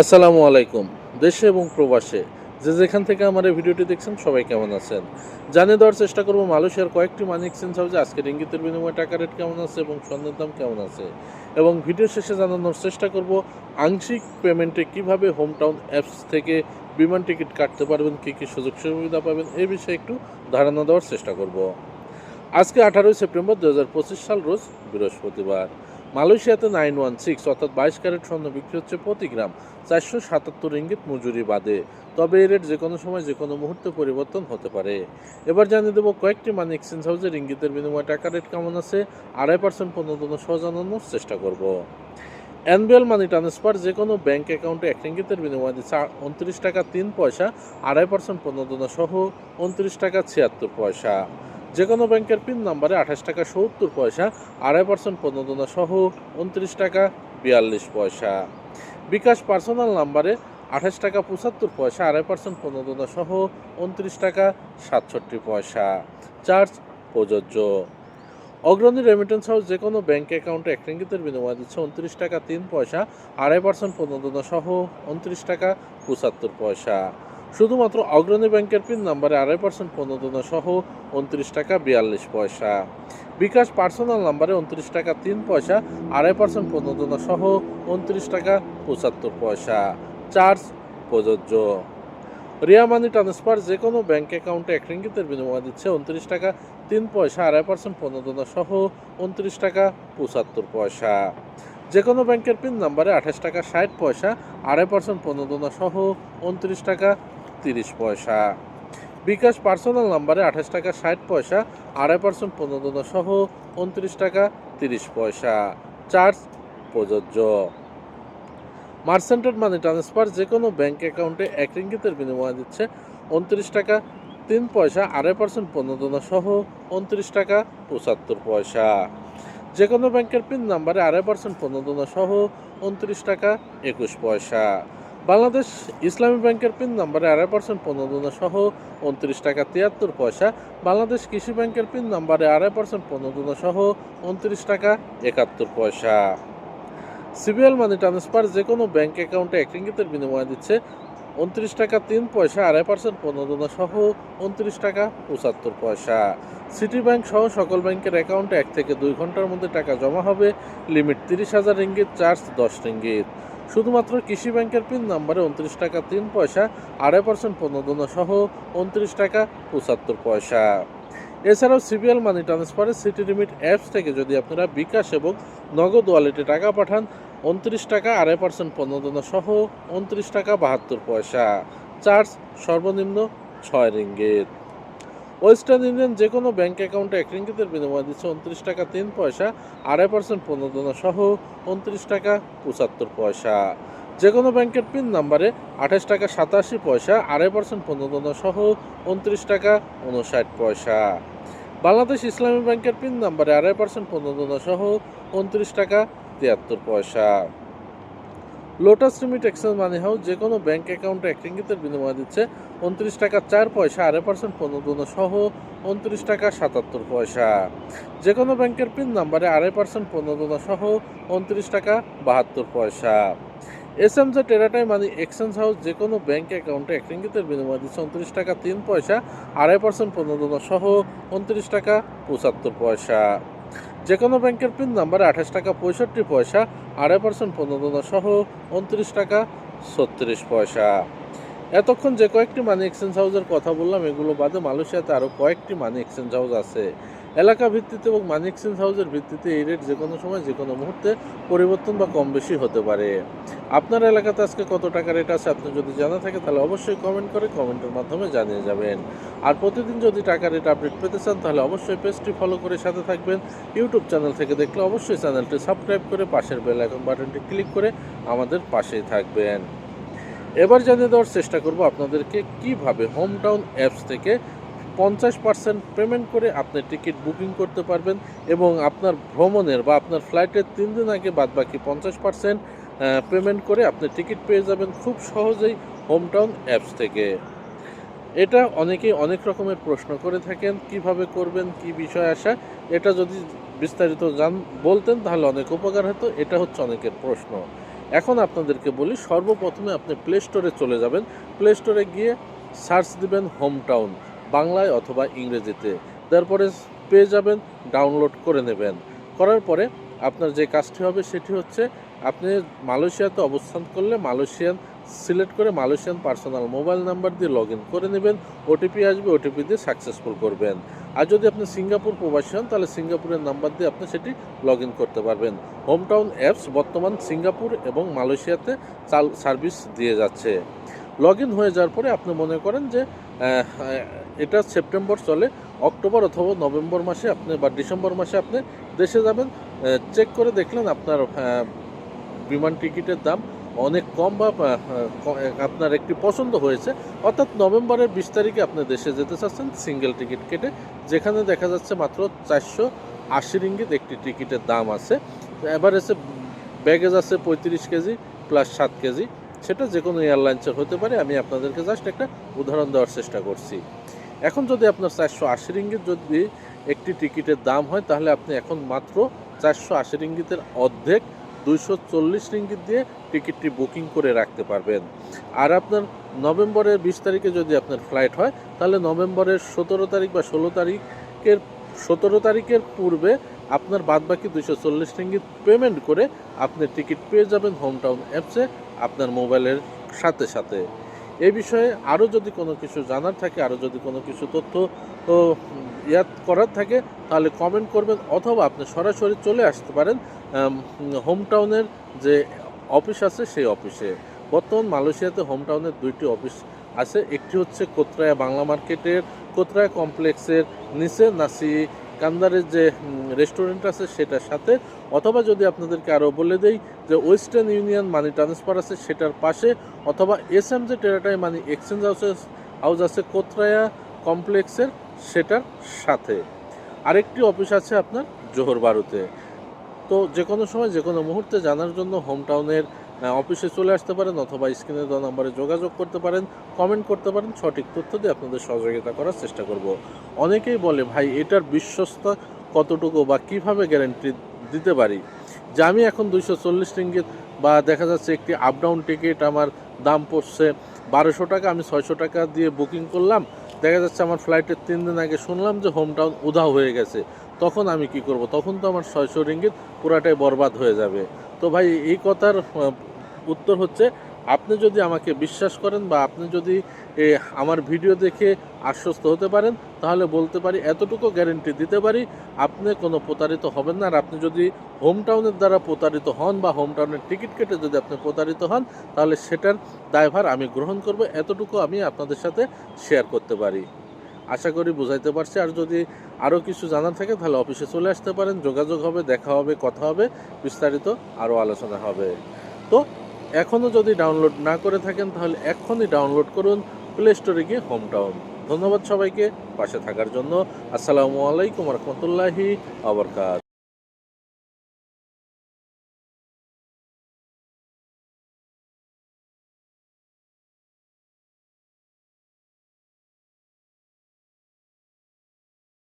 আসসালামু আলাইকুম, দেশে এবং প্রবাসে। যে যেখান থেকে আমার এই ভিডিওটি দেখছেন, সবাই কেমন আছেন? জানিয়ে দেওয়ার চেষ্টা করব, মালয়েশিয়ার কয়েকটি মানি এক্সচেঞ্জ হাউসে আজকের ইঙ্গিতের বিনিময়ে টাকা রেট কেমন আছে এবং স্বর্ণের দাম কেমন আছে। এবং ভিডিও শেষে জানানোর চেষ্টা করব, আংশিক পেমেন্টে কীভাবে হোম টাউন অ্যাপস থেকে বিমান টিকিট কাটতে পারবেন, কী কী সুযোগ সুবিধা পাবেন এই বিষয়ে একটু ধারণা দেওয়ার চেষ্টা করব। আজকে আঠারোই সেপ্টেম্বর দু হাজার পঁচিশ সাল, রোজ বৃহস্পতিবার। মালয়েশিয়াতে নাইন ওয়ান সিক্স, অর্থাৎ বাইশ ক্যারেট স্বর্ণ বিক্রি হচ্ছে প্রতি গ্রাম চারশো সাতাত্তর ইঙ্গিত মজুরি বাদে। তবে এই রেট যে কোনো সময় যে কোনো মুহূর্তে পরিবর্তন হতে পারে। এবার জানিয়ে দেবো কয়েকটি মানি এক্সচেঞ্জ হাউসের ইঙ্গিতের বিনিময়ে টাকা রেট কেমন আছে, আড়াই পার্সেন্ট পণ্য সহ জানানোর চেষ্টা করব। এনবিএল মানি ট্রান্সফার যে কোনো ব্যাংক অ্যাকাউন্টে এক রিঙ্গিতের বিনিময়ে উনত্রিশ টাকা তিন পয়সা, আড়াই পার্সেন্ট পণ্য সহ উনত্রিশ টাকা ছিয়াত্তর পয়সা। যে কোনো ব্যাংকের পিন নাম্বারে আঠাশ টাকা সত্তর পয়সা, আড়াই পার্সেন্ট প্রণোদনা সহ উনত্রিশ টাকা বিয়াল্লিশ পয়সা। বিকাশ পার্সোনাল নাম্বারে আঠাশ টাকা পঁচাত্তর পয়সা, আড়াই পার্সেন্ট প্রণোদনা সহ উনত্রিশ টাকা সাতষট্টি পয়সা। চার্জ প্রযোজ্য। অগ্রণী রেমিটেন্স হাউস যে কোনো ব্যাঙ্ক অ্যাকাউন্টে এক রিঙ্গিতের বিনিময় দিচ্ছে উনত্রিশ টাকা তিন পয়সা, আড়াই পার্সেন্ট প্রণোদনা সহ উনত্রিশ টাকা পঁচাত্তর পয়সা। শুধুমাত্র অগ্রণী ব্যাংকের পিন নাম্বারে আড়াই পার্সেন্ট প্রণোদনা সহ উনত্রিশ টাকা বিয়াল্লিশ পয়সা। বিকাশ পার্সোনাল নাম্বারে উনত্রিশ টাকা তিন পয়সা, আড়াই পার্সেন্ট প্রণোদনা সহ উনত্রিশ টাকা পঁচাত্তর পয়সা। চার্জ প্রযোজ্য। রিয়া মানি ট্রান্সফার যে কোনো ব্যাঙ্ক অ্যাকাউন্টে এক রিঙ্গিতের বিনিময় দিচ্ছে উনত্রিশ টাকা তিন পয়সা, আড়াই পার্সেন্ট প্রণোদনা সহ উনত্রিশ টাকা পঁচাত্তর পয়সা। যে কোনো ব্যাংকের পিন নাম্বারে আঠাশ টাকা ষাট পয়সা, আড়াই পার্সেন্ট প্রণোদনা সহ উনত্রিশ টাকা তিরিশ পয়সা। বিকাশ পার্সোনাল নাম্বারে আঠাশ টাকা, ষাট পয়সা, আড়াই পার্সেন্ট প্রণোদনা সহ উনত্রিশ টাকা, তিরিশ পয়সা। চার্জ প্রযোজ্য। মার্সেন্টেড মানি ট্রান্সফার যে কোনো ব্যাঙ্ক অ্যাকাউন্টে এক রিঙ্গিতের বিনিময় দিচ্ছে উনত্রিশ টাকা, তিন পয়সা, আড়াই পার্সেন্ট প্রণোদনা সহ উনত্রিশ টাকা, পঁচাত্তর পয়সা। যে কোনো ব্যাংকের পিন নাম্বারে আড়াই পার্সেন্ট প্রণোদনা সহ উনত্রিশ টাকা, একুশ পয়সা। বাংলাদেশ ইসলামী ব্যাংকের পিন নাম্বারে আড়াই পার্সেন্ট প্রণোদনা সহ উনত্রিশ টাকা তিয়াত্তর পয়সা, বাংলাদেশ কৃষি ব্যাংকের পিন নাম্বারে আড়াই পার্সেন্ট প্রণোদনা সহ উনত্রিশ টাকা একাত্তর পয়সা। সিবিএল মানি ট্রান্সফার যে কোনো ব্যাংক অ্যাকাউন্টে এক রিঙ্গিতের বিনিময় দিচ্ছে উনত্রিশ টাকা তিন পয়সা, আড়াই পার্সেন্ট প্রণোদনা সহ উনত্রিশ টাকা পঁচাত্তর পয়সা। সিটি ব্যাংক সহ সকল ব্যাংকের অ্যাকাউন্টে এক থেকে দুই ঘণ্টার মধ্যে টাকা জমা হবে। লিমিট তিরিশ হাজার রিঙ্গিত, চার্জ দশ রিঙ্গিত। শুধুমাত্র কৃষি ব্যাংকের পিন নাম্বারে উনত্রিশ টাকা তিন পয়সা, আড়াই পার্সেন্ট প্রণোদনা সহ উনত্রিশ টাকা পঁচাত্তর পয়সা। এছাড়াও সিবিএল মানি ট্রান্সফারের সিটি লিমিট অ্যাপস থেকে যদি আপনারা বিকাশ এবং নগদ ওয়ালেটে টাকা পাঠান, উনত্রিশ টাকা, আড়াই পার্সেন্ট প্রণোদনা সহ উনত্রিশ টাকা বাহাত্তর পয়সা। চার্জ সর্বনিম্ন ছয় রিঙ্গিত। ওয়েস্টার্ন ইউনিয়ন যে কোনো ব্যাংক অ্যাকাউন্টে এক রিঙ্গিতের বিনিময় দিচ্ছে উনত্রিশ টাকা তিন পয়সা, আড়াই পার্সেন্ট প্রণোদনা সহ উনত্রিশ টাকা পঁচাত্তর পয়সা। যে কোনো ব্যাংকের পিন নাম্বারে আঠাশ টাকা সাতাশি পয়সা, আড়াই পার্সেন্ট প্রণোদনা সহ উনত্রিশ টাকা উনষাট পয়সা। বাংলাদেশ ইসলামী ব্যাংকের পিন নাম্বারে আড়াই পার্সেন্ট প্রণোদনা সহ উনত্রিশ টাকা তিয়াত্তর পয়সা। Lotus limit exchange money house যে কোনো ব্যাংক অ্যাকাউন্টে এক রিঙ্গিতের বিনিময় দিচ্ছে উনত্রিশ টাকা চার পয়সা আড়াই পার্সেন্ট পনেরো প্রণোদনা সহ উনত্রিশ টাকা সাতাত্তর পয়সা। যে কোনো ব্যাংকের পিন নাম্বারে আড়াই পার্সেন্ট পনেরো প্রণোদনা সহ উনত্রিশ টাকা বাহাত্তর পয়সা। এস এম জে টেরাটাই মানি এক্সচেঞ্জ হাউস যে কোনো ব্যাংক অ্যাকাউন্টে এক রিঙ্গিতের বিনিময় দিচ্ছে উনত্রিশ টাকা তিন পয়সা আড়াই পার্সেন্ট পনেরো প্রণোদনা সহ উনত্রিশ টাকা পঁচাত্তর পয়সা। যে কোনো ব্যাংকের পিন নাম্বার আঠাশ টাকা পঁয়ষট্টি পয়সা, আড়াই পার্সেন্ট প্রণোদনা সহ উনত্রিশ টাকা ছত্রিশ পয়সা। এতক্ষণ যে কয়েকটি মানি এক্সচেঞ্জ হাউসের কথা বললাম, এগুলো বাদে মালয়েশিয়াতে আরও কয়েকটি মানি এক্সচেঞ্জ হাউস আছে। এলাকা ভিত্তিতে এবং মানি এক্সচেঞ্জ হাউসের ভিত্তিতে এই রেট যে কোনো সময় যে কোনো মুহূর্তে পরিবর্তন বা কম বেশি হতে পারে। আপনার এলাকাতে আজকে কত টাকা রেট আছে আপনি যদি জানা থাকে তাহলে অবশ্যই কমেন্ট করে কমেন্টের মাধ্যমে জানিয়ে যাবেন। আর প্রতিদিন যদি টাকা রেট আপডেট পেতে চান তাহলে অবশ্যই পেজটি ফলো করে সাথে থাকবেন। ইউটিউব চ্যানেল থেকে দেখলে অবশ্যই চ্যানেলটি সাবস্ক্রাইব করে পাশের বেল আইকন বাটনটি ক্লিক করে আমাদের পাশেই থাকবেন। এবার জানিয়ে দেওয়ার চেষ্টা করব আপনাদেরকে কীভাবে হোম টাউন অ্যাপস থেকে পঞ্চাশ পার্সেন্ট পেমেন্ট করে আপনি টিকিট বুকিং করতে পারবেন এবং আপনার ভ্রমণের বা আপনার ফ্লাইটের তিন দিন আগে বাদ বাকি পঞ্চাশ পার্সেন্ট পেমেন্ট করে আপনি টিকিট পেয়ে যাবেন খুব সহজেই হোমটাউন অ্যাপস থেকে। এটা অনেকেই অনেক রকমের প্রশ্ন করে থাকেন, কীভাবে করবেন, কি বিষয় আসা, এটা যদি বিস্তারিত জান, বলতেন তাহলে অনেক উপকার হতো, এটা হচ্ছে অনেকের প্রশ্ন। এখন আপনাদেরকে বলি, সর্বপ্রথমে আপনি প্লে স্টোরে চলে যাবেন। প্লে স্টোরে গিয়ে সার্চ দিবেন হোম টাউন বাংলায় অথবা ইংরেজিতে। তারপরে পেয়ে যাবেন, ডাউনলোড করে নেবেন। করার পরে আপনার যে কাজটি হবে সেটি হচ্ছে আপনি মালয়েশিয়াতে অবস্থান করলে মালয়েশিয়ান, সিলেক্ট করে মালয়েশিয়ান পার্সোনাল মোবাইল নাম্বার দিয়ে লগ ইন করে নেবেন। ওটিপি আসবে ওটিপি দিয়ে সাকসেসফুল করবেন। আর যদি আপনি সিঙ্গাপুর প্রবাসী হন, তাহলে সিঙ্গাপুরের নাম্বার দিয়ে আপনি সেটি লগ ইন করতে পারবেন। হোমটাউন অ্যাপস বর্তমান সিঙ্গাপুর এবং মালয়েশিয়াতে সার্ভিস দিয়ে যাচ্ছে। লগ ইন হয়ে যাওয়ার পরে আপনি মনে করেন যে এটা সেপ্টেম্বর চলে, অক্টোবর অথবা নভেম্বর মাসে আপনি বা ডিসেম্বর মাসে আপনি দেশে যাবেন চেক করে দেখলেন আপনার বিমান টিকিটের দাম অনেক কম বা আপনার একটি পছন্দ হয়েছে। অর্থাৎ নভেম্বরের বিশ তারিখে আপনি দেশে যেতে চাচ্ছেন সিঙ্গেল টিকিট কেটে, যেখানে দেখা যাচ্ছে মাত্র চারশো আশি রিঙ্গিত একটি টিকিটের দাম আছে। এসে ব্যাগেজ আছে পঁয়ত্রিশ কেজি প্লাস সাত কেজি। সেটা যে কোনো এয়ারলাইন্সের হতে পারে, আমি আপনাদেরকে জাস্ট একটা উদাহরণ দেওয়ার চেষ্টা করছি। এখন যদি আপনার চারশো আশি রিঙ্গিত যদি একটি টিকিটের দাম হয়, তাহলে আপনি এখন মাত্র চারশো আশি রিঙ্গিতের অর্ধেক দুইশো চল্লিশ রিঙ্গিত দিয়ে টিকিটটি বুকিং করে রাখতে পারবেন। আর আপনার নভেম্বরের বিশ তারিখে যদি আপনার ফ্লাইট হয়, তাহলে নভেম্বরের সতেরো তারিখ বা ষোলো তারিখের, সতেরো তারিখের পূর্বে আপনার বাদবাকি দুইশো চল্লিশ রিঙ্গিত পেমেন্ট করে আপনি টিকিট পেয়ে যাবেন হোম টাউন অ্যাপসে আপনার মোবাইলের সাথে সাথে। এই বিষয়ে আরও যদি কোনো কিছু জানার থাকে আরও যদি কোনো কিছু তথ্য ইয়াদ করার থাকে, তাহলে কমেন্ট করবেন অথবা আপনি সরাসরি চলে আসতে পারেন হোম টাউনের যে অফিস আছে সেই অফিসে বর্তমান মালয়েশিয়াতে হোম টাউনের দুইটি অফিস আছে, একটি হচ্ছে কোতরায়া বাংলা মার্কেটের কোতরায়া কমপ্লেক্সের নিচে নাসি কান্দারের যে রেস্টুরেন্ট আছে সেটার সাথে, অথবা যদি আপনাদেরকে আরও বলে দেই যে ওয়েস্টার্ন ইউনিয়ন মানি ট্রান্সফার আছে সেটার পাশে, অথবা এস এম জে টেরাটাই মানি এক্সচেঞ্জ হাউসের হাউস আছে কোতরায়া কমপ্লেক্সের সেটার সাথে। আরেকটি অফিস আছে আপনার জোহর বারুতে। তো যে কোনো সময় যে কোনো মুহূর্তে জানার জন্য হোম টাউনের অফিসে চলে আসতে পারেন অথবা স্ক্রিনে দেওয়া নম্বরে যোগাযোগ করতে পারেন কমেন্ট করতে পারেন, সঠিক তথ্য দিয়ে আপনাদের সহযোগিতা করার চেষ্টা করব। অনেকেই বলে, ভাই, এটার বিশ্বস্ত কতটুকু বা কীভাবে গ্যারেন্টি দিতে পারি? যে আমি এখন দুইশো চল্লিশ রিঙ্গিত বা দেখা যাচ্ছে একটি আপ ডাউন টিকিট আমার দাম পড়ছে বারোশো টাকা, আমি ছয়শো টাকা দিয়ে বুকিং করলাম। দেখা যাচ্ছে আমার ফ্লাইটের তিন দিন আগে শুনলাম যে হোম টাউন উধাও হয়ে গেছে। তখন আমি কি করব? তখন তো আমার ছয়শো রিঙ্গিত পুরাটাই বরবাদ হয়ে যাবে। তো ভাই, এই কথার উত্তর হচ্ছে, আপনি যদি আমাকে বিশ্বাস করেন বা আপনি যদি আমার ভিডিও দেখে আশ্বস্ত হতে পারেন, তাহলে বলতে পারি, এতটুকু গ্যারেন্টি দিতে পারি, আপনি কোনো প্রতারিত হবেন না। আর আপনি যদি হোম টাউনের দ্বারা প্রতারিত হন বা হোম টাউনের টিকিট কেটে যদি আপনি প্রতারিত হন, তাহলে সেটার দায়ভার আমি গ্রহণ করব। এতটুকু আমি আপনাদের সাথে শেয়ার করতে পারি। আশা করি বুঝাইতে পারছি। আর যদি আরও কিছু জানার থাকে, তাহলে অফিসে চলে আসতে পারেন। যোগাযোগ হবে, দেখা হবে, কথা হবে, বিস্তারিত আরও আলোচনা হবে। তো এখনও যদি ডাউনলোড না করে থাকেন, তাহলে এখনই ডাউনলোড করুন প্লে স্টোরে গিয়ে হোম টাউন ধন্যবাদ সবাইকে, পাশে থাকার জন্য। আসসালামু আলাইকুম রহমতুল্লাহি আবরকাত